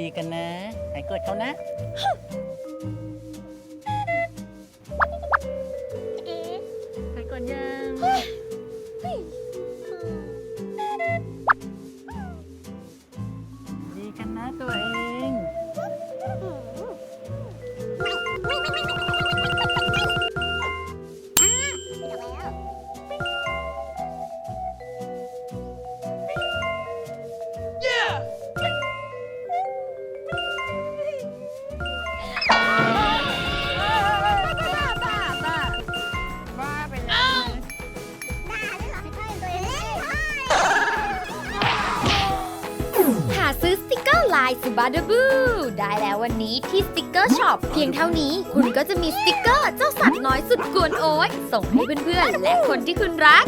ดีกันนะ หายโกรธเขานะ เอ๊ะหายโกรธยังดีกันนะตัวเอง ซื้อสติกเกอร์ลายสุบาดบูได้แล้ววันนี้ที่สติกเกอร์ช็อปเพียงเท่านี้ คุณก็จะมีสติกเกอร์เจ้าสัตว์น้อยสุดกวนโอ้ยส่งให้เพื่อนๆและคนที่คุณรัก